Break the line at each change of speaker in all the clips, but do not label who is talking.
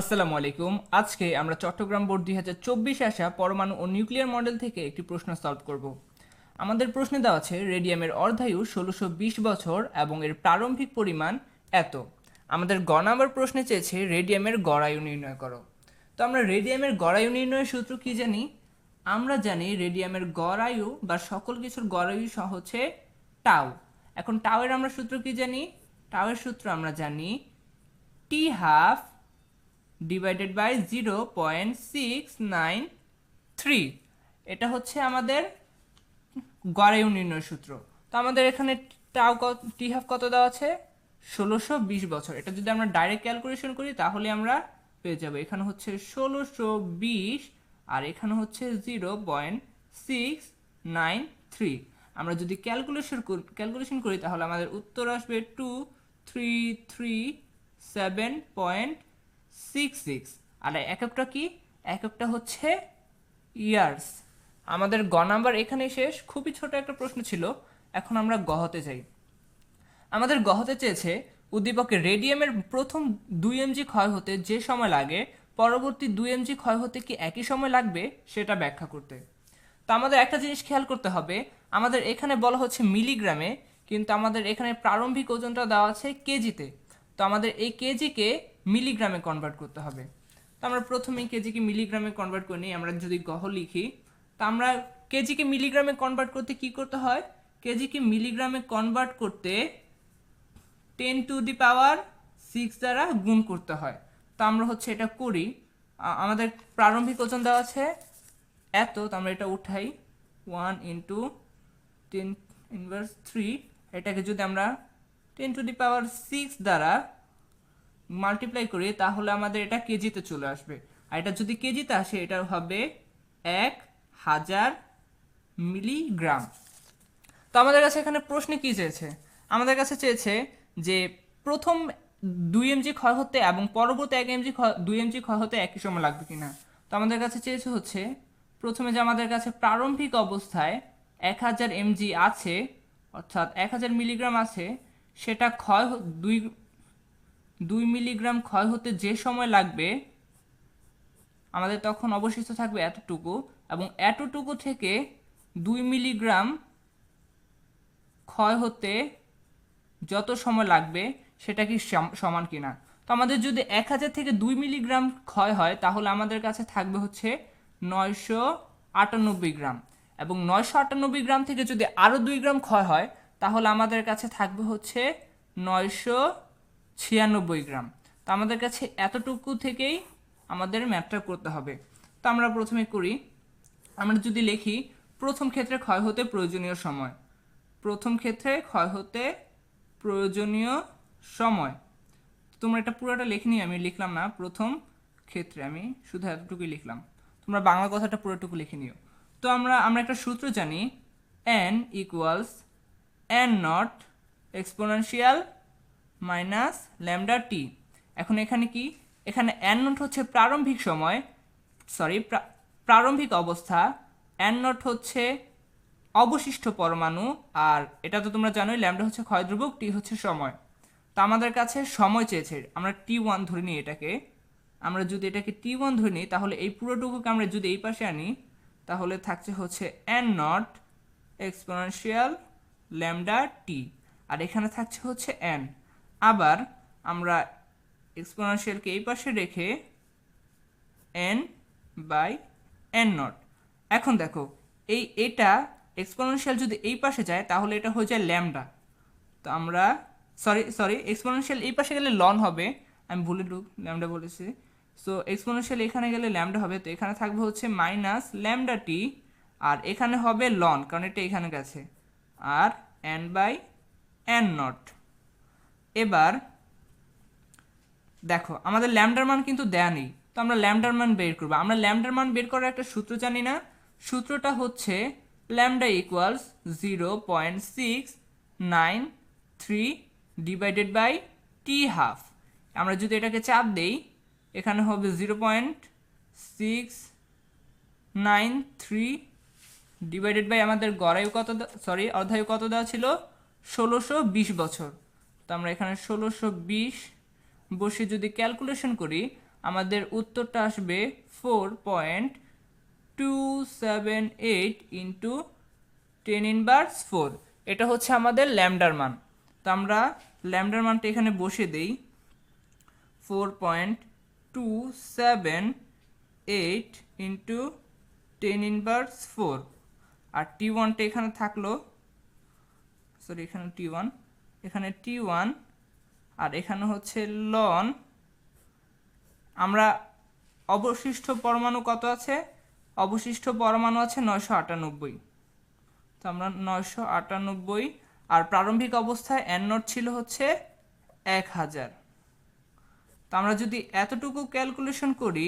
আসসালামু আলাইকুম। আজকে আমরা চট্টগ্রাম বোর্ড দুই হাজার চব্বিশে আসা পরমাণু ও নিউক্লিয়ার মডেল থেকে একটি প্রশ্ন সলভ করব। আমাদের প্রশ্নে দেওয়া আছে, রেডিয়ামের অর্ধায়ু ষোলোশো বিশ বছর এবং এর প্রারম্ভিক পরিমাণ এত। আমাদের গ নাম্বার প্রশ্নে চেয়েছে, রেডিয়ামের গড়ায়ু নির্ণয় করো। তো আমরা রেডিয়ামের গড়ায়ু নির্ণয়ের সূত্র কি জানি? আমরা জানি রেডিয়ামের গড়ায়ু বা সকল কিছুর গড়ায়ু সহ হচ্ছে টাউ এখন টাওয়ের আমরা সূত্র কি জানি? টাওয়ের সূত্র আমরা জানি T half divided by zero point six nine three এটা হচ্ছে আমাদের গড়ায়ু নির্ণয় সূত্র। তো আমাদের এখানে টাও টি হাফ কত দেওয়া আছে? ষোলোশো বিশ বছর। এটা যদি আমরা ডাইরেক্ট ক্যালকুলেশন করি, তাহলে আমরা পেয়ে যাব। এখানে হচ্ছে ষোলোশো বিশ আর এখানে হচ্ছে zero point six nine three আমরা যদি ক্যালকুলেশন ক্যালকুলেশন করি, তাহলে আমাদের উত্তর আসবে two three three seven point six six আর এককটা কি? এককটা হচ্ছে ইয়ার্স আমাদের গ নাম্বার এখানে শেষ। খুবই ছোট একটা প্রশ্ন ছিল। এখন আমরা গহতে যাই। আমাদের গহতে চেয়েছে উদ্দীপকে রেডিয়ামের প্রথম দুই এমজি ক্ষয় হতে যে সময় লাগে, পরবর্তী দুই এমজি ক্ষয় হতে কি একই সময় লাগবে সেটা ব্যাখ্যা করতে। তো আমাদের একটা জিনিস খেয়াল করতে হবে। আমাদের এখানে বলা হচ্ছে মিলিগ্রামে কিন্তু আমাদের এখানে প্রারম্ভিক ওজনটা দেওয়া আছে কেজিতে তো। আমাদের এই কেজিকে মিলিগ্রামে কনভার্ট করতে হবে। তো আমরা প্রথমেই কেজিকে মিলিগ্রামে কনভার্ট করে নিই, আমরা যদি গহ লিখি, তো আমরা কেজিকে মিলিগ্রামে কনভার্ট করতে কি করতে হয়? কেজিকে মিলিগ্রামে কনভার্ট করতে ten to the power six দ্বারা গুণ করতে হয়। তো আমরা হচ্ছে এটা করি। আমাদের প্রারম্ভিক ওজন দেওয়া আছে এত, তো আমরা এটা উঠাই। One into ten inverse three এটাকে যদি আমরা ten to the power six দ্বারা মাল্টিপ্লাই করি, তাহলে আমাদের এটা কেজিতে চলে আসবে। আর এটা যদি কেজিতে আসে, এটা হবে এক হাজার মিলিগ্রাম তো আমাদের কাছে এখানে প্রশ্নে কি চেয়েছে? আমাদের কাছে চেয়েছে যে প্রথম দুই এমজি ক্ষয় হতে এবং পরবর্তী এক এমজি দুই এমজি ক্ষয় হতে একই সময় লাগবে কিনা? তো আমাদের কাছে চেয়েছে হচ্ছে, প্রথমে যে আমাদের কাছে প্রারম্ভিক অবস্থায় এক হাজার এমজি আছে, অর্থাৎ এক হাজার মিলিগ্রাম আছে, সেটা ক্ষয় দুই দুই মিলিগ্রাম ক্ষয় হতে যে সময় লাগবে, আমাদের তখন অবশিষ্ট থাকবে এতটুকু এবং এতটুকু থেকে দুই মিলিগ্রাম ক্ষয় হতে যত সময় লাগবে সেটা কি সমান কিনা। তো আমাদের যদি এক হাজার থেকে দুই মিলিগ্রাম ক্ষয় হয়, তাহলে আমাদের কাছে থাকবে হচ্ছে নয়শো আটানব্বই গ্রাম এবং নয়শো আটানব্বই গ্রাম থেকে যদি আরও দুই গ্রাম ক্ষয় হয়, তাহলে আমাদের কাছে থাকবে হচ্ছে নয়শো ছিয়ানব্বই গ্রাম। তো আমাদের কাছে এতটুকু থেকেই আমাদের ম্যাপটা করতে হবে। তো আমরা প্রথমে করি, আমরা যদি লিখি, প্রথম ক্ষেত্রে ক্ষয় হতে প্রয়োজনীয় সময়। প্রথম ক্ষেত্রে ক্ষয় হতে প্রয়োজনীয় সময়। তোমরা এটা পুরোটা লেখিনি আমি লিখলাম না, প্রথম ক্ষেত্রে আমি শুধু এতটুকুই লিখলাম। তোমরা বাংলা কথাটা পুরোটুকু লিখে নিও। তো আমরা আমরা একটা সূত্র জানি N equals N naught exponential minus lambda T. এখন এখানে কি? এখানে এন নট হচ্ছে প্রারম্ভিক সময় সরি প্রারম্ভিক অবস্থা। এন নট হচ্ছে অবশিষ্ট পরমাণু, আর এটা তো তোমরা জানোই, ল্যামডা হচ্ছে ক্ষয় ধ্রুবক টি হচ্ছে সময়। তো আমাদের কাছে সময় চেয়েছে, আমরা টি ওয়ান ধরে নিই এটাকে। আমরা যদি এটাকে টি ওয়ান ধরে নিই, তাহলে এই পুরোটুকুকে আমরা যদি এই পাশে আনি, তাহলে থাকছে হচ্ছে N naught exponential lambda T. আর এখানে থাকছে হচ্ছে এন আবার আমরা এক্সপোনেনশিয়ালকে এই পাশে রেখে এন বাই এন নট এখন দেখো, এই এটা এক্সপোনেনশিয়াল যদি এই পাশে যায়, তাহলে এটা হয়ে যায় ল্যামডা তো আমরা সরি সরি এক্সপোনেনশিয়াল এই পাশে গেলে লন হবে, আমি ভুলে ডু ল্যামডা বলেছি। সো এক্সপোনেনশিয়াল এখানে গেলে ল্যামডা হবে, তো এখানে থাকবে হচ্ছে মাইনাস ল্যামডা টি আর এখানে হবে লন কারণ এটা এখানে গেছে। আর এন বাই এন নট এবার, দেখো, আমাদের ল্যামডার মান কিন্তু দেয়া নেই, তো আমরা ল্যামডার মান বের করব। আমরা ল্যামডার মান বের করার একটা সূত্র জানি না, সূত্রটা হচ্ছে lambda equals zero point six nine three divided by T half আমরা যদি এটাকে চাপ দেই, এখানে হবে zero point six nine three divided by আমাদের গড়ায়ু কত সরি অর্ধায়ু কত দেওয়া ছিল? ষোলোশো বিশ বছর। তো আমরা এখানে ষোলোশো বিশ বসে যদি ক্যালকুলেশন করি, আমাদের উত্তরটা আসবে four point two seven eight into ten inverse four এটা হচ্ছে আমাদের ল্যামডার মান। তো আমরা ল্যামডার মানটা এখানে বসে দেই। Four point two seven eight into ten inverse four আর টি ওয়ানটা এখানে থাকল সরি এখানে টি ওয়ান এখানে টি ওয়ান আর এখানে হচ্ছে লন আমরা অবশিষ্ট পরমাণু কত আছে? অবশিষ্ট পরমাণু আছে নয়শো আটানব্বই। তো আমরা নয়শো আটানব্বই আর প্রারম্ভিক অবস্থায় এন নট ছিল হচ্ছে এক হাজার। তো আমরা যদি এতটুকু ক্যালকুলেশন করি,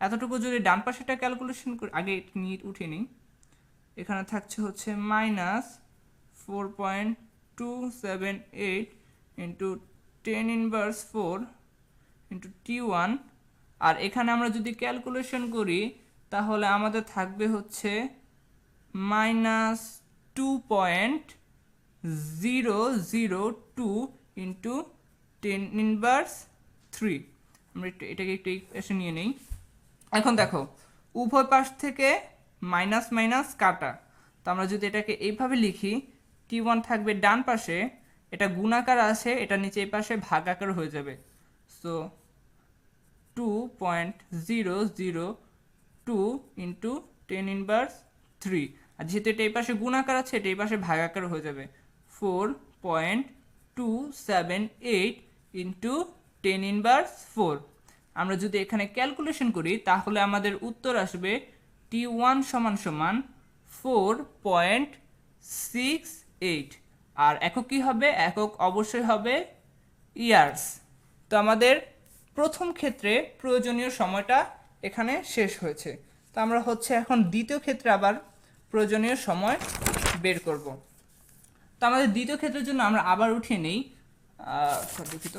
এতটুকু যদি ডান পাশেটা ক্যালকুলেশন করি, আগে নিয়ে উঠে নিই, এখানে থাকছে হচ্ছে minus four point two seven eight into ten inverse four into T one আর এখানে আমরা যদি ক্যালকুলেশন করি, তাহলে আমাদের থাকবে হচ্ছে minus two point zero zero two into ten inverse three আমরা এটাকে একটু এসে নিয়ে নেই। এখন দেখো, উভয় পাশ থেকে মাইনাস মাইনাস কাটা। তো আমরা যদি এটাকে এইভাবে লিখি টি ওয়ান থাকবে ডান পাশে, এটা গুণাকার আছে, এটা নিচে এই পাশে ভাগাকার হয়ে যাবে। So two point zero zero two into ten inverse three আর যেহেতু এটা এই পাশে গুণাকার আছে, এটা এই পাশে ভাগাকার হয়ে যাবে। Four point two seven eight into ten inverse four আমরা যদি এখানে ক্যালকুলেশন করি, তাহলে আমাদের উত্তর আসবে টি ওয়ান সমান সমান ফোর পয়েন্ট সিক্স এইট আর একক কী হবে? একক অবশ্যই হবে ইয়ার্স তো আমাদের প্রথম ক্ষেত্রে প্রয়োজনীয় সময়টা এখানে শেষ হয়েছে। তো আমরা হচ্ছে এখন দ্বিতীয় ক্ষেত্রে আবার প্রয়োজনীয় সময় বের করব। তো আমাদের দ্বিতীয় ক্ষেত্রের জন্য আমরা আবার উঠিয়ে নেই। দুঃখিত।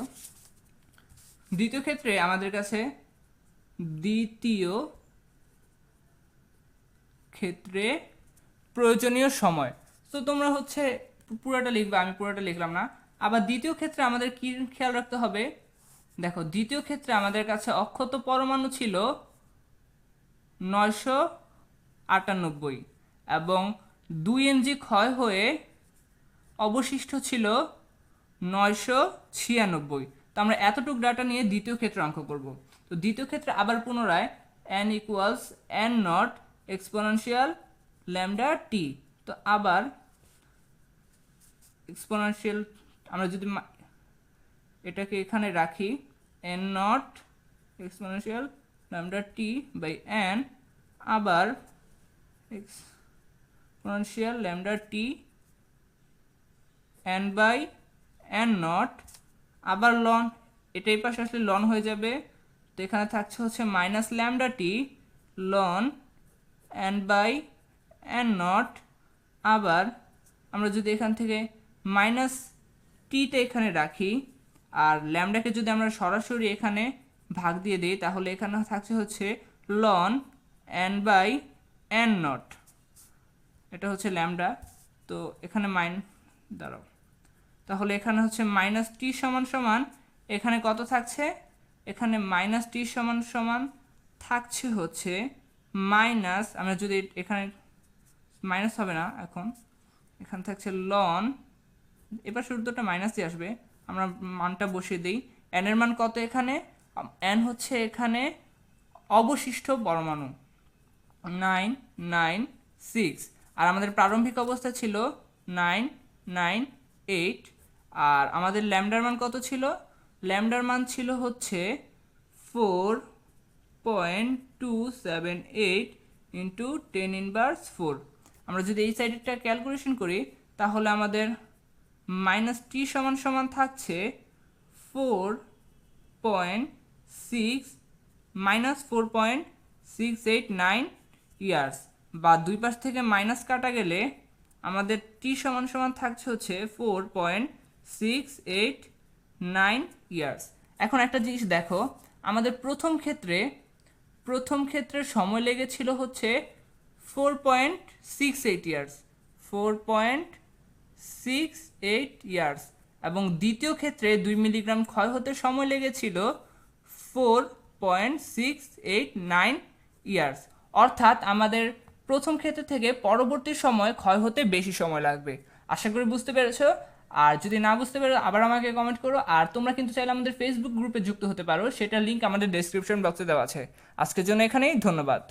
দ্বিতীয় ক্ষেত্রে আমাদের কাছে দ্বিতীয় ক্ষেত্রে প্রয়োজনীয় সময় তো তোমরা হচ্ছে পুরোটা লিখবে, আমি পুরোটা লিখলাম না। আবার দ্বিতীয় ক্ষেত্রে আমাদের কি খেয়াল রাখতে হবে? দেখো, দ্বিতীয় ক্ষেত্রে আমাদের কাছে অক্ষত পরমাণু ছিল নয়শো আটানব্বই এবং দুই এনজি ক্ষয় হয়ে অবশিষ্ট ছিল নয়শো ছিয়ানব্বই। তো আমরা এতটুকু ডাটা নিয়ে দ্বিতীয় ক্ষেত্রে অঙ্ক করব। তো দ্বিতীয় ক্ষেত্রে আবার পুনরায় N equals N naught exponential lambda T তো আবার এক্সপোনেনশিয়াল আমরা যদি এটাকে এখানে রাখি N naught exponential lambda T by N আবার exponential lambda T N by N naught আবার লন এটা এই পাশে আসলে লন হয়ে যাবে। তো এখানে থাকছে হচ্ছে minus lambda T ln N by N naught আবার আমরা যদি এখান থেকে মাইনাস টিটা এখানে রাখি, আর ল্যামডাকে যদি আমরা সরাসরি এখানে ভাগ দিয়ে দিই, তাহলে এখানে থাকছে হচ্ছে ln N by N naught এটা হচ্ছে ল্যামডা তো এখানে মাইন দাঁড়াও। তাহলে এখানে হচ্ছে মাইনাস টি সমান সমান, এখানে কত থাকছে? এখানে মাইনাস টি সমান সমান থাকছে হচ্ছে মাইনাস আমরা যদি এখানে মাইনাস হবে না এখন। এখানে থাকছে লন এবার শুরুটা মাইনাসই আসবে। আমরা মানটা বসিয়ে দিই। এর মান কত এখানে? এন হচ্ছে এখানে অবশিষ্ট পরমাণু। নাইন নাইন সিক্স আর আমাদের প্রারম্ভিক অবস্থা ছিল নাইন নাইন এইট আর আমাদের ল্যামডার মান কত ছিল? ল্যামডার মান ছিল হচ্ছে four point two seven eight into ten inverse four আমরা যদি এই সাইডেরটা ক্যালকুলেশন করি, তাহলে আমাদের মাইনাস টি সমান সমান থাকছে four point six minus four point six eight nine years বা দুই পাশ থেকে মাইনাস কাটা গেলে আমাদের টি সমান সমান থাকছে হচ্ছে four point six eight nine years এখন একটা জিনিস দেখো, আমাদের প্রথম ক্ষেত্রে প্রথম ক্ষেত্রে সময় লেগেছিল হচ্ছে four point six eight years four point six eight years এবং দ্বিতীয় ক্ষেত্রে দুই মিলিগ্রাম ক্ষয় হতে সময় লেগেছিল four point six eight nine years অর্থাৎ আমাদের প্রথম ক্ষেত্র থেকে পরবর্তী সময় ক্ষয় হতে বেশি সময় লাগবে। আশা করি বুঝতে পেরেছ? আর যদি না বুঝতে পারো আবার আমাকে কমেন্ট করো। আর তোমরা কিন্তু চাইলে আমাদের ফেসবুক গ্রুপে যুক্ত হতে পারো। সেটার লিঙ্ক আমাদের ডেসক্রিপশন বক্সে দেওয়া আছে। আজকের জন্য এখানেই, ধন্যবাদ।